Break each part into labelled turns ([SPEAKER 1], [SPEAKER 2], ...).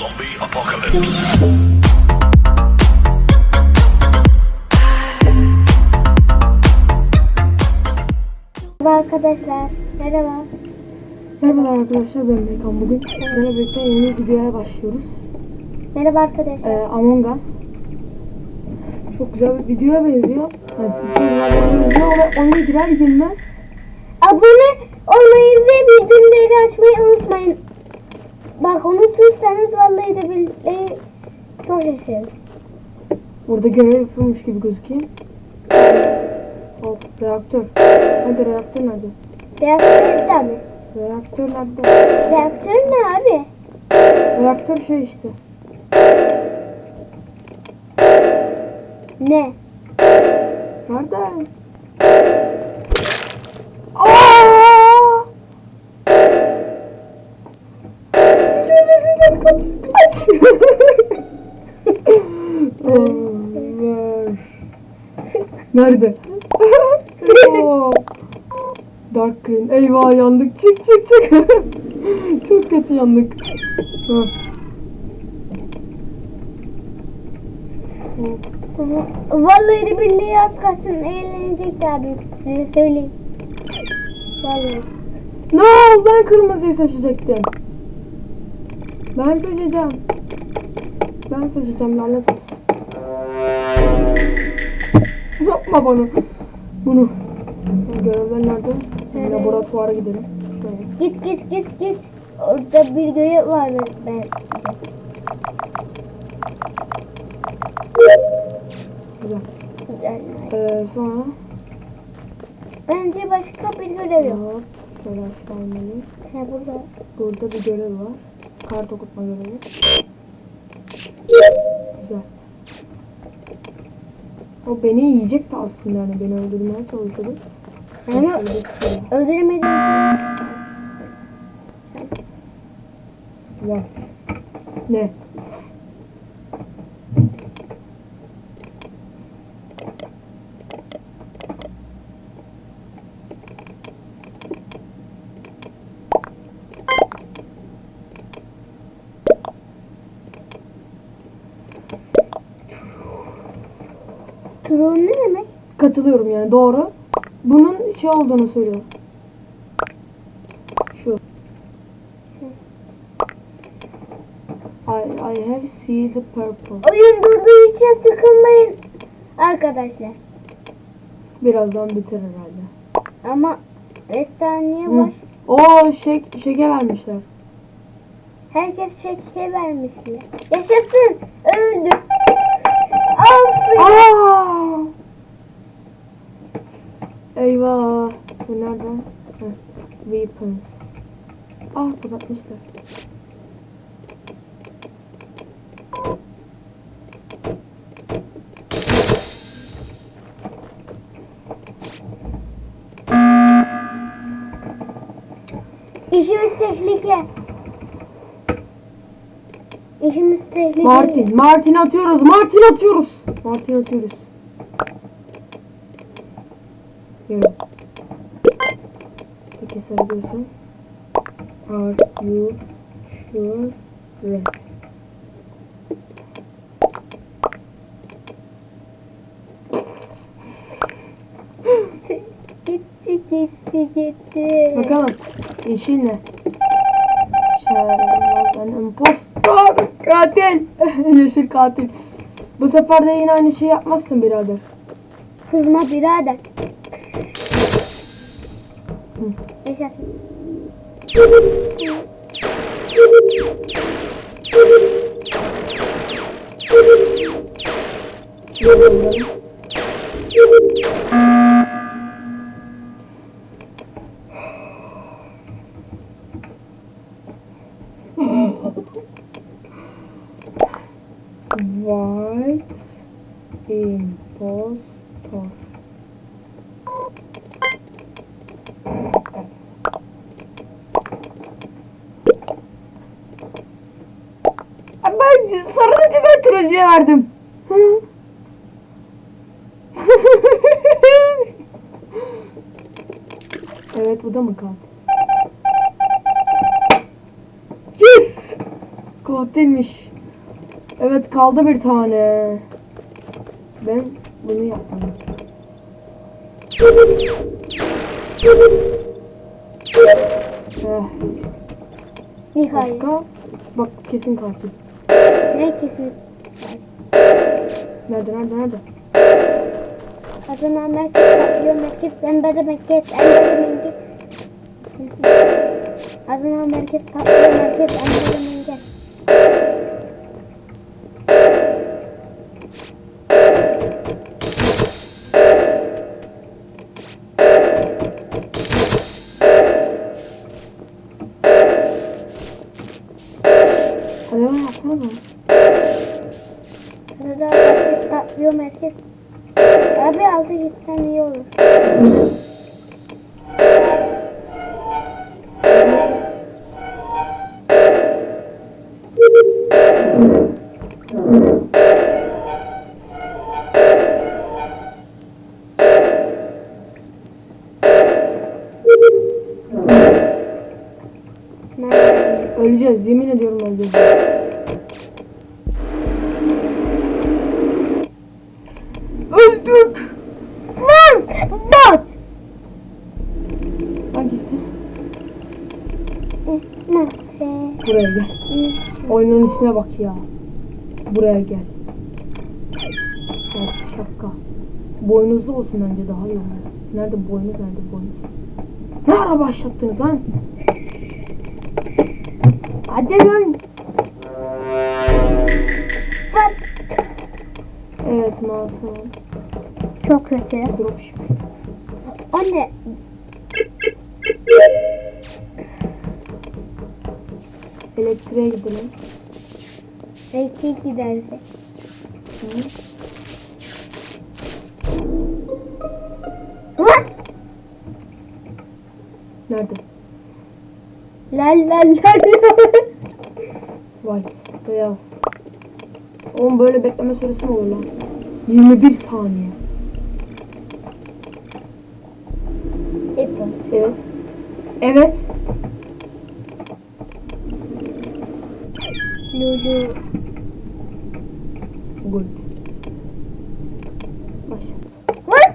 [SPEAKER 1] Zombie apocalypse.
[SPEAKER 2] Merhaba arkadaşlar. Merhaba.
[SPEAKER 3] Merhaba arkadaşlar ben Bekan. Bugün sizlerle birlikte yeni bir videoya başlıyoruz.
[SPEAKER 2] Merhaba arkadaşlar.
[SPEAKER 3] Ee, Among Us. Çok güzel bir videoya benziyor. Yani benziyor ve oyuna girer girmez
[SPEAKER 2] Abone olmayı ve bildirimleri açmayı unutmayın. Bak unutursanız vallahi de billahi çok şaşırırım.
[SPEAKER 3] burada görev yapıyormuş gibi gözükeyim. Hop reaktör. Hadi reaktör nerede?
[SPEAKER 2] Reaktör mi?
[SPEAKER 3] Reaktör nerede?
[SPEAKER 2] Reaktör ne abi?
[SPEAKER 3] Reaktör şey işte.
[SPEAKER 2] Ne?
[SPEAKER 3] Nerede? Kaç, kaç. Nerede? Dark green. Eyvah yandık. Çık çık çık. Çok kötü yandık. Hı.
[SPEAKER 2] Vallahi billahi az kalsın eğlenecekti abi. Size söyleyeyim. Vallahi.
[SPEAKER 3] No, ben kırmızıyı seçecektim. Ben seçeceğim. Ben seçeceğim lanet olsun. Yapma bana. Bunu. Görevler nerede?
[SPEAKER 2] Evet.
[SPEAKER 3] Laboratuvara gidelim. Şöyle.
[SPEAKER 2] Git git git git. Orada bir görev vardı ben.
[SPEAKER 3] Güzel.
[SPEAKER 2] Güzel.
[SPEAKER 3] Ee, sonra
[SPEAKER 2] Bence başka bir görev yok.
[SPEAKER 3] Şöyle aşağı.
[SPEAKER 2] Ha burada.
[SPEAKER 3] Burada bir görev var. Kart okutma görevi. Güzel. O beni yiyecekti aslında yani beni öldürmeye çalışıyordu. Bir şey.
[SPEAKER 2] öldüremedim.
[SPEAKER 3] What? Ne?
[SPEAKER 2] Tron ne demek?
[SPEAKER 3] Katılıyorum yani doğru. Bunun şey olduğunu söylüyor. Şu. I, I have seen the purple.
[SPEAKER 2] Oyun durduğu için sıkılmayın arkadaşlar.
[SPEAKER 3] Birazdan biter herhalde.
[SPEAKER 2] Ama 5 saniye var.
[SPEAKER 3] Oo şek şeker vermişler.
[SPEAKER 2] Herkes şeker vermişler. Yaşasın. Öldü. Aferin.
[SPEAKER 3] Eyvah. Bu nereden? Heh. Weapons. Ah kapatmışlar.
[SPEAKER 2] İşimiz tehlike. İşimiz tehlike.
[SPEAKER 3] Martin. Martin atıyoruz. Martin atıyoruz. Martin atıyoruz. Yürü. Peki sarılıyorsun. Are you sure? Red.
[SPEAKER 2] Gitti gitti gitti.
[SPEAKER 3] Bakalım. Yeşil ne? Ben impostor. Katil. Yeşil katil. Bu sefer de yine aynı şey yapmazsın birader.
[SPEAKER 2] Kızma birader. Yaşasın
[SPEAKER 3] impostor. Ben sarı ben turuncuya verdim. evet bu da mı kaldı? Yes! Scoot değilmiş. Evet kaldı bir tane. Ben bunu yapmadım. Eh,
[SPEAKER 2] Nihayet.
[SPEAKER 3] başka? Bak kesin katil.
[SPEAKER 2] Ne kesin?
[SPEAKER 3] Nerede nerede nerede?
[SPEAKER 2] Kazanan merkez patlıyor merkez embere merkez embere merkez. Kazanan merkez patlıyor merkez embere merkez.
[SPEAKER 3] Öldük.
[SPEAKER 2] Vaz! Bot!
[SPEAKER 3] Hangisi? Buraya gel. Oyunun ismine bak ya. Buraya gel. Evet şapka. Boynuzlu olsun bence daha iyi olur. Nerede boynuz nerede boynuz? Ne ara başlattınız lan? Hadi lan. Evet masum.
[SPEAKER 2] Çok kötü. Anne.
[SPEAKER 3] Elektriğe gidelim.
[SPEAKER 2] Elektrik giderse. What?
[SPEAKER 3] Nerede?
[SPEAKER 2] La la la la.
[SPEAKER 3] White. Beyaz. Oğlum böyle bekleme süresi mi olur lan? 21 saniye. Evet. Evet.
[SPEAKER 2] Lulu.
[SPEAKER 3] Good.
[SPEAKER 2] What?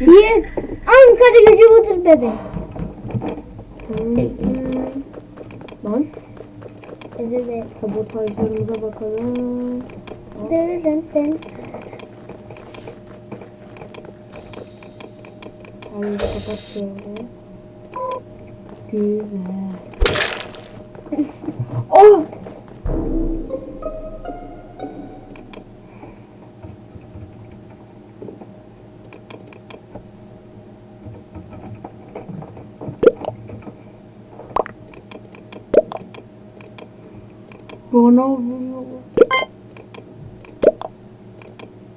[SPEAKER 2] Yes. Ankara gücü budur bebe.
[SPEAKER 3] Hmm. Lan
[SPEAKER 2] dilerim.
[SPEAKER 3] sabotajlarımıza bakalım.
[SPEAKER 2] Dırırın
[SPEAKER 3] Hayır kapat şöyle. Güzel. oh! Bana vuruyorlar.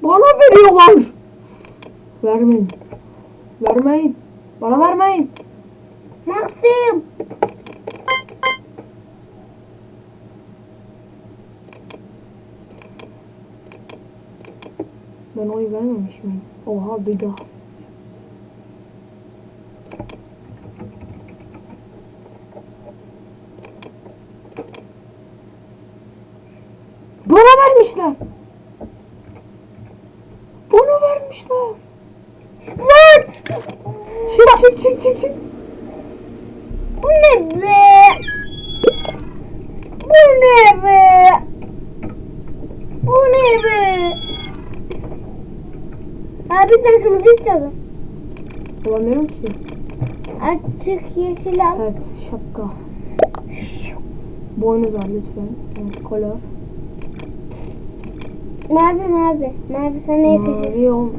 [SPEAKER 3] Bana veriyorlar. Vermeyin. Vermeyin. Bana vermeyin.
[SPEAKER 2] Maxim.
[SPEAKER 3] Ben oy vermemiş miyim? Oha bir daha. Bana vermişler. Bana vermişler.
[SPEAKER 2] What?
[SPEAKER 3] Çık çık çık çık çık.
[SPEAKER 2] Bu ne be? Bu ne be? Bu ne be? Abi sen kırmızı istiyordun.
[SPEAKER 3] Bulamıyorum ki.
[SPEAKER 2] Açık yeşil al.
[SPEAKER 3] Evet şapka. Boynuz al lütfen. Evet, kolor.
[SPEAKER 2] Mavi mavi. Mavi sana yakışır.
[SPEAKER 3] Mavi ol.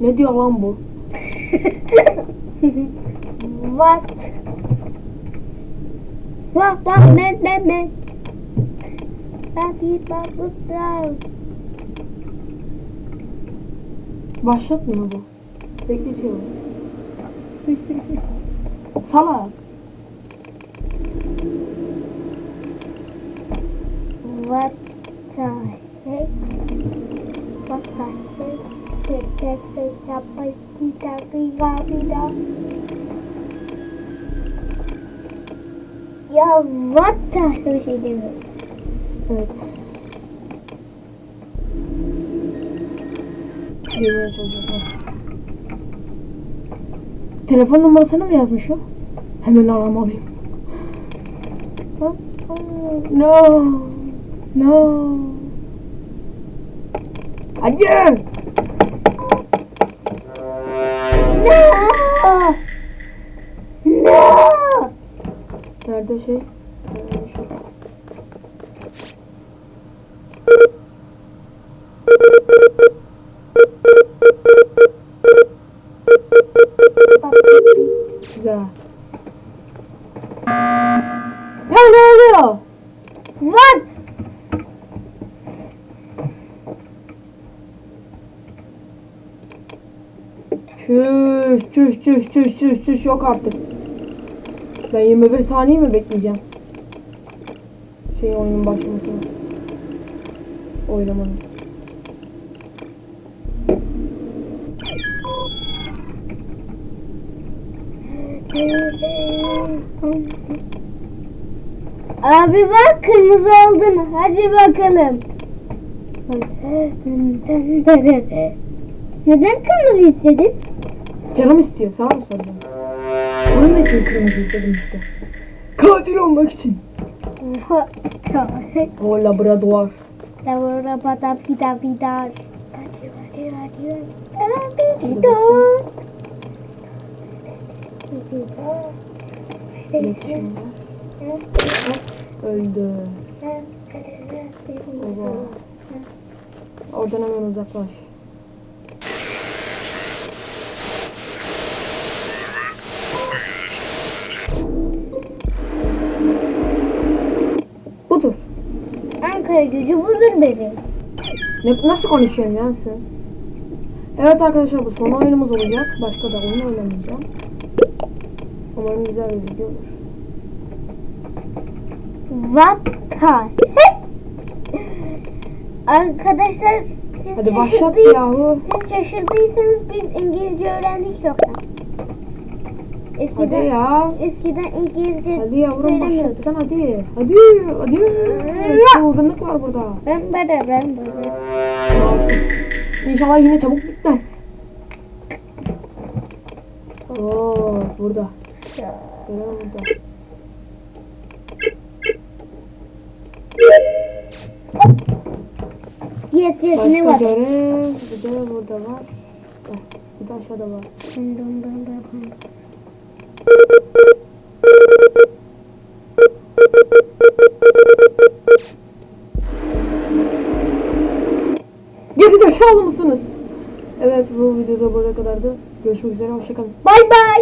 [SPEAKER 3] Ne diyor lan bu?
[SPEAKER 2] What? What what ne ne ne? Papi papi papi.
[SPEAKER 3] Başlatmıyor bu. Bekletiyor. Salak.
[SPEAKER 2] What the heck? What the heck? Tek yapay kita kıya vida. Ya what the bir şey demiyorum.
[SPEAKER 3] Evet. Girmeye çalışıyorum. Telefon numarasını mı yazmış o? Hemen aramalıyım. No. No. Hadi. Nerede şey? Güzel. Ya ne oluyor?
[SPEAKER 2] What?
[SPEAKER 3] Çüş çüş çüş çüş çüş çüş yok artık. Ben 21 saniye mi bekleyeceğim? Şey oyunun başlamasını. Oylamanın.
[SPEAKER 2] Abi bak kırmızı oldun. Hadi bakalım. Neden kırmızı istedin?
[SPEAKER 3] Canım istiyor sağ mı sordum? Bunun için kırmızı işte. Katil olmak için. O
[SPEAKER 2] pita pita.
[SPEAKER 3] İletişim var. Öldü. Oha. Oradan hemen uzaklaş.
[SPEAKER 2] Ankara gücü budur benim.
[SPEAKER 3] Ne, nasıl konuşuyorsun ya sen? Evet arkadaşlar bu son oyunumuz olacak. Başka da oyun oynamayacağım. Umarım güzel bir video olur.
[SPEAKER 2] The Arkadaşlar siz
[SPEAKER 3] Hadi başlat
[SPEAKER 2] şaşırdıysanız-
[SPEAKER 3] yahu.
[SPEAKER 2] Siz şaşırdıysanız biz İngilizce öğrendik çoktan.
[SPEAKER 3] Hadi
[SPEAKER 2] Eskiden,
[SPEAKER 3] ya.
[SPEAKER 2] eskiden İngilizce
[SPEAKER 3] Hadi yavrum
[SPEAKER 2] söylemiyorduk.
[SPEAKER 3] başlatsan hadi. Hadi hadi. Çılgınlık var burada.
[SPEAKER 2] Ben böyle ben böyle.
[SPEAKER 3] İnşallah yine çabuk bitmez. Oo burada. Görev burada.
[SPEAKER 2] Yes yes
[SPEAKER 3] Başka
[SPEAKER 2] ne var?
[SPEAKER 3] görev. Bir de burada var. Heh, Bir de aşağıda var.
[SPEAKER 2] Dum dum dum dum dum.
[SPEAKER 3] Gerizekalı mısınız? Evet bu videoda buraya kadardı. Görüşmek üzere hoşçakalın.
[SPEAKER 2] Bye bye.